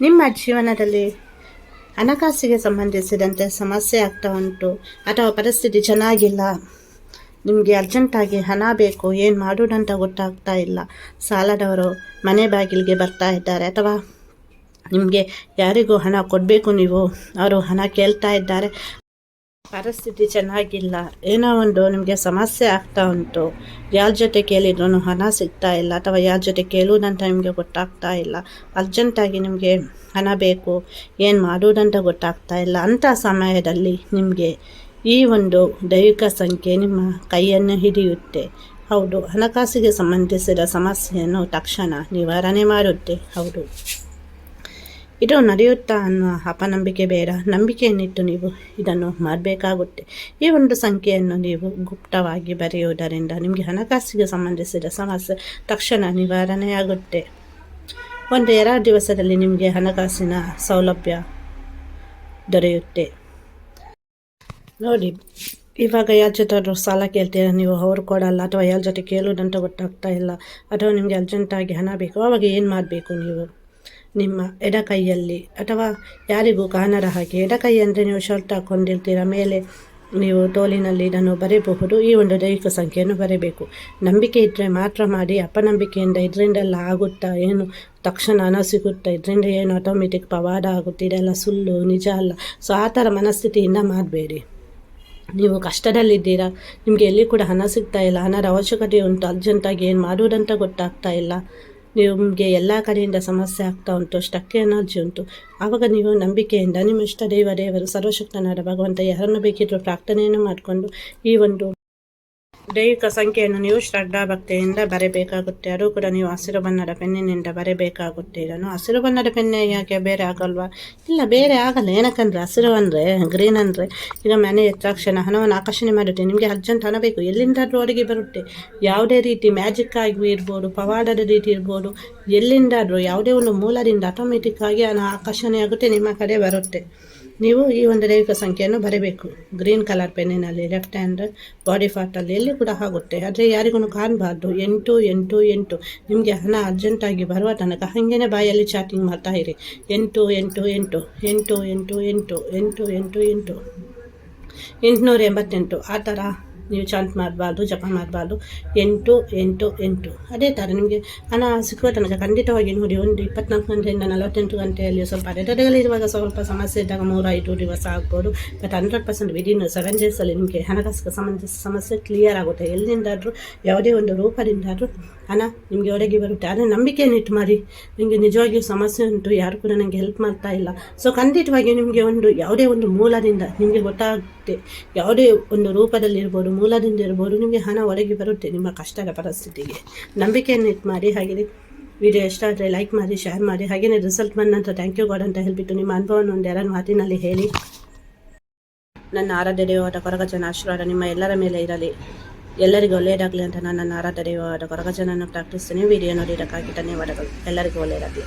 ನಿಮ್ಮ ಜೀವನದಲ್ಲಿ ಹಣಕಾಸಿಗೆ ಸಂಬಂಧಿಸಿದಂತೆ ಸಮಸ್ಯೆ ಆಗ್ತಾ ಉಂಟು ಅಥವಾ ಪರಿಸ್ಥಿತಿ ಚೆನ್ನಾಗಿಲ್ಲ, ನಿಮಗೆ ಅರ್ಜೆಂಟಾಗಿ ಹಣ ಬೇಕು, ಏನು ಮಾಡೋದಂತ ಗೊತ್ತಾಗ್ತಾ ಇಲ್ಲ. ಸಾಲದವರು ಮನೆ ಬಾಗಿಲಿಗೆ ಬರ್ತಾ ಇದ್ದಾರೆ ಅಥವಾ ನಿಮಗೆ ಯಾರಿಗೂ ಹಣ ಕೊಡಬೇಕು ನೀವು, ಅವರು ಹಣ ಕೇಳ್ತಾ ಇದ್ದಾರೆ. ಪರಿಸ್ಥಿತಿ ಚೆನ್ನಾಗಿಲ್ಲ. ಏನೋ ಒಂದು ನಿಮಗೆ ಸಮಸ್ಯೆ ಆಗ್ತಾ ಉಂಟು. ಯಾರ ಜೊತೆ ಕೇಳಿದ್ರು ಹಣ ಸಿಗ್ತಾ ಇಲ್ಲ ಅಥವಾ ಯಾರ ಜೊತೆ ಕೇಳುವುದಂತ ನಿಮಗೆ ಗೊತ್ತಾಗ್ತಾ ಇಲ್ಲ. ಅರ್ಜೆಂಟಾಗಿ ನಿಮಗೆ ಹಣ ಬೇಕು. ಏನು ಮಾಡುವುದಂತ ಗೊತ್ತಾಗ್ತಾ ಇಲ್ಲ. ಅಂಥ ಸಮಯದಲ್ಲಿ ನಿಮಗೆ ಈ ಒಂದು ದೈವಿಕ ಸಂಖ್ಯೆ ನಿಮ್ಮ ಕೈಯನ್ನು ಹಿಡಿಯುತ್ತೆ. ಹೌದು. ಹಣಕಾಸಿಗೆ ಸಂಬಂಧಿಸಿದ ಸಮಸ್ಯೆಯನ್ನು ತಕ್ಷಣ ನಿವಾರಣೆ ಮಾಡುತ್ತೆ. ಹೌದು. ಇದು ನಡೆಯುತ್ತಾ ಅನ್ನುವ ಅಪನಂಬಿಕೆ ಬೇಡ. ನಂಬಿಕೆಯನ್ನಿಟ್ಟು ನೀವು ಇದನ್ನು ಮಾಡಬೇಕಾಗುತ್ತೆ. ಈ ಒಂದು ಸಂಖ್ಯೆಯನ್ನು ನೀವು ಗುಪ್ತವಾಗಿ ಬರೆಯುವುದರಿಂದ ನಿಮಗೆ ಹಣಕಾಸಿಗೆ ಸಂಬಂಧಿಸಿದ ಸಮಸ್ಯೆ ತಕ್ಷಣ ನಿವಾರಣೆಯಾಗುತ್ತೆ. ಒಂದು ಎರಡು ದಿವಸದಲ್ಲಿ ನಿಮಗೆ ಹಣಕಾಸಿನ ಸೌಲಭ್ಯ ದೊರೆಯುತ್ತೆ. ನೋಡಿ, ಇವಾಗ ಯಾರ ಜೊತೆ ಸಾಲ ಕೇಳ್ತೀರಾ? ನೀವು ಅವ್ರು ಕೊಡಲ್ಲ ಅಥವಾ ಯಾರ ಜೊತೆ ಕೇಳೋದಂತ ಗೊತ್ತಾಗ್ತಾ ಇಲ್ಲ. ಅಥವಾ ನಿಮಗೆ ಅರ್ಜೆಂಟಾಗಿ ಹಣ ಬೇಕು. ಅವಾಗ ಏನು ಮಾಡಬೇಕು ನೀವು? ನಿಮ್ಮ ಎಡ ಕೈಯಲ್ಲಿ ಅಥವಾ ಯಾರಿಗೂ ಕಾಣರ ಹಾಗೆ. ಎಡ ಕೈ ಅಂದರೆ ನೀವು ಶರ್ಟ್ ಹಾಕ್ಕೊಂಡಿರ್ತೀರ ಮೇಲೆ ನೀವು ತೋಲಿನಲ್ಲಿ ಇದನ್ನು ಬರೆಯಬಹುದು. ಈ ಒಂದು ದೈಹಿಕ ಸಂಖ್ಯೆಯನ್ನು ಬರೆಯಬೇಕು. ನಂಬಿಕೆ ಇದ್ದರೆ ಮಾತ್ರ ಮಾಡಿ, ಅಪನಂಬಿಕೆಯಿಂದ ಇದರಿಂದೆಲ್ಲ ಆಗುತ್ತಾ ಏನು? ತಕ್ಷಣ ಹಣ ಸಿಗುತ್ತಾ ಇದರಿಂದ ಏನು? ಆಟೋಮೆಟಿಕ್ ಪವಾಡ ಆಗುತ್ತೆ, ಇದೆಲ್ಲ ಸುಳ್ಳು, ನಿಜ ಅಲ್ಲ. ಸೊ ಆ ಥರ ಮನಸ್ಥಿತಿಯಿಂದ ಮಾಡಬೇಡಿ. ನೀವು ಕಷ್ಟದಲ್ಲಿದ್ದೀರಾ, ನಿಮಗೆ ಎಲ್ಲಿ ಕೂಡ ಹಣ ಸಿಗ್ತಾ ಇಲ್ಲ, ಹಣದ ಅವಶ್ಯಕತೆ ಉಂಟು ಅರ್ಜೆಂಟಾಗಿ ಏನು ಮಾಡುವುದಂತ ಗೊತ್ತಾಗ್ತಾ ಇಲ್ಲ. ನಿಮಗೆ ಎಲ್ಲ ಕಡೆಯಿಂದ ಸಮಸ್ಯೆ ಆಗ್ತಾ ಉಂಟು ಸ್ಟಕ್ ಎನರ್ಜಿ ಉಂಟು. ಆವಾಗ ನೀವು ನಂಬಿಕೆಯಿಂದ ನಿಮ್ಮ ಇಷ್ಟ ದೇವ ದೇವರು, ಸರ್ವಶಕ್ತನಾದ ಭಗವಂತ ಯಾರನ್ನು ಬೇಕಿದ್ರು ಪ್ರಾರ್ಥನೆಯನ್ನು ಮಾಡಿಕೊಂಡು ಈ ಒಂದು ದೈಹಿಕ ಸಂಖ್ಯೆಯನ್ನು ನೀವು ಶ್ರದ್ಧಾ ಭಕ್ತಿಯಿಂದ ಬರೆಯಬೇಕಾಗುತ್ತೆ ಅದು ಕೂಡ ನೀವು ಹಸಿರು ಬಣ್ಣದ ಪೆನ್ನಿನಿಂದ ಬರೆಯಬೇಕಾಗುತ್ತೆ ಇದನ್ನು ಹಸಿರು ಬಣ್ಣದ ಪೆನ್ನೆ ಯಾಕೆ? ಬೇರೆ ಆಗಲ್ವಾ? ಇಲ್ಲ, ಬೇರೆ ಆಗಲ್ಲ. ಏನಕ್ಕಂದ್ರೆ ಹಸಿರು ಅಂದರೆ, ಗ್ರೀನ್ ಅಂದರೆ, ಈಗ ಮನೆ ಎತ್ತಾಕ್ಷಣ ಹಣವನ್ನು ಆಕರ್ಷಣೆ ಮಾಡುತ್ತೆ. ನಿಮಗೆ ಅರ್ಜೆಂಟ್ ಹಣ ಬೇಕು. ಎಲ್ಲಿಂದಾದರೂ ಅಡುಗೆ ಬರುತ್ತೆ. ಯಾವುದೇ ರೀತಿ ಮ್ಯಾಜಿಕ್ ಆಗಿ ಇರ್ಬೋದು, ಪವಾಡದ ರೀತಿ ಇರ್ಬೋದು, ಎಲ್ಲಿಂದಾದರೂ ಯಾವುದೇ ಒಂದು ಮೂಲದಿಂದ ಆಟೋಮೆಟಿಕ್ ಆಗಿ ಹಣ ಆಕರ್ಷಣೆ ಆಗುತ್ತೆ, ನಿಮ್ಮ ಕಡೆ ಬರುತ್ತೆ. ನೀವು ಈ ಒಂದು ದೈವಿಕ ಸಂಖ್ಯೆಯನ್ನು ಬರೀಬೇಕು. ಗ್ರೀನ್ ಕಲರ್ ಪೆನ್ನಿನಲ್ಲಿ ಲೆಫ್ಟ್ ಹ್ಯಾಂಡ್ ಬಾಡಿ ಪಾರ್ಟಲ್ಲಿ ಎಲ್ಲಿ ಕೂಡ ಆಗುತ್ತೆ. ಆದರೆ ಯಾರಿಗೂ ಕಾಣಬಾರ್ದು. ಎಂಟು ಎಂಟು ಎಂಟು. ನಿಮಗೆ ಹಣ ಅರ್ಜೆಂಟಾಗಿ ಬರುವ ತನಕ ಹಾಗೇನೆ ಬಾಯಲ್ಲಿ ಚಾಟಿಂಗ್ ಮಾಡ್ತಾ ಇರಿ. ಎಂಟು ಎಂಟು ಎಂಟು. ಎಂಟು ಎಂಟು ಎಂಟು. ಎಂಟು ಎಂಟು ಎಂಟು. ಎಂಟುನೂರ ಎಂಬತ್ತೆಂಟು. ಆ ಥರ ನೀವು ಚಾಂಟ್ ಮಾಡಬಾರ್ದು, ಜಪ ಮಾಡಬಾರ್ದು. ಎಂಟು ಎಂಟು ಎಂಟು. ಅದೇ ಥರ ನಿಮಗೆ ಹಣ ಸಿಕ್ಕುವ ತನಕ ಖಂಡಿತವಾಗಿ ನೋಡಿ, ಒಂದು ಇಪ್ಪತ್ನಾಲ್ಕು ಗಂಟೆಯಿಂದ ನಲವತ್ತೆಂಟು ಗಂಟೆಯಲ್ಲಿ ಸ್ವಲ್ಪ ಇರುವಾಗ ಸ್ವಲ್ಪ ಸಮಸ್ಯೆ ಇದ್ದಾಗ ಮೂರು ಐದು ದಿವಸ ಆಗ್ಬೋದು. But hundred percent within seven ಡೇಸಲ್ಲಿ ನಿಮಗೆ ಹಣಕಾಸಿಗೆ ಸಂಬಂಧಿಸಿದ ಸಮಸ್ಯೆ ಕ್ಲಿಯರ್ ಆಗುತ್ತೆ. ಎಲ್ಲಿಂದಾದರೂ, ಯಾವುದೇ ಒಂದು ರೂಪದಿಂದಾದರೂ ಹಣ ನಿಮಗೆ ಹೊರಗೆ ಬರುತ್ತೆ. ಆದರೆ ನಂಬಿಕೆಯನ್ನು ಇಟ್ಟು ಮಾಡಿ ನಿಮಗೆ ನಿಜವಾಗಿಯೂ ಸಮಸ್ಯೆ ಉಂಟು. ಯಾರು ಕೂಡ ನನಗೆ ಹೆಲ್ಪ್ ಮಾಡ್ತಾ ಇಲ್ಲ. ಸೊ ಖಂಡಿತವಾಗಿ ನಿಮಗೆ ಒಂದು, ಯಾವುದೇ ಒಂದು ಮೂಲದಿಂದ ನಿಮಗೆ ಗೊತ್ತಾಗುತ್ತೆ. ಯಾವುದೇ ಒಂದು ರೂಪದಲ್ಲಿ ಇರ್ಬೋದು, ಮೂಲದಿಂದ ಇರ್ಬೋದು, ನಿಮಗೆ ಹಣ ಹೊರಗೆ ಬರುತ್ತೆ ನಿಮ್ಮ ಕಷ್ಟದ ಪರಿಸ್ಥಿತಿಗೆ. ನಂಬಿಕೆಯನ್ನು ಇಟ್ಟು ಮಾಡಿ ಹಾಗೆ ವಿಡಿಯೋ ಇಷ್ಟ ಆದರೆ ಲೈಕ್ ಮಾಡಿ ಶೇರ್ ಮಾಡಿ. ಹಾಗೆಯೇ ರಿಸಲ್ಟ್ ಬಂದಂತ ಥ್ಯಾಂಕ್ ಯು ಗಾಡ್ ಅಂತ ಹೇಳಿಬಿಟ್ಟು ನಿಮ್ಮ ಅನುಭವವನ್ನು ಒಂದು ಎರಡು ಮಾತಿನಲ್ಲಿ ಹೇಳಿ. ನನ್ನ ಆರಾಧ್ಯ ದೇವಾದ ಕೊರಗಜನ ಆಶೀರ್ವಾದ ನಿಮ್ಮ ಎಲ್ಲರ ಮೇಲೆ ಇರಲಿ. ಎಲ್ಲರಿಗೂ ಒಳ್ಳೆಯದಾಗಲಿ ಅಂತ ನಾನು ನನ್ನ ಆರಾಧನೆಯವಾದ ಕೊರಗಜನನ್ನು ಪ್ರಾರ್ಥಿಸ್ತೀನಿ. ವಿಡಿಯೋ ನೋಡಿದ್ದಕ್ಕಾಗಿ ಧನ್ಯವಾದಗಳು. ಎಲ್ಲರಿಗೂ ಒಳ್ಳೆಯದಾಗಲಿ.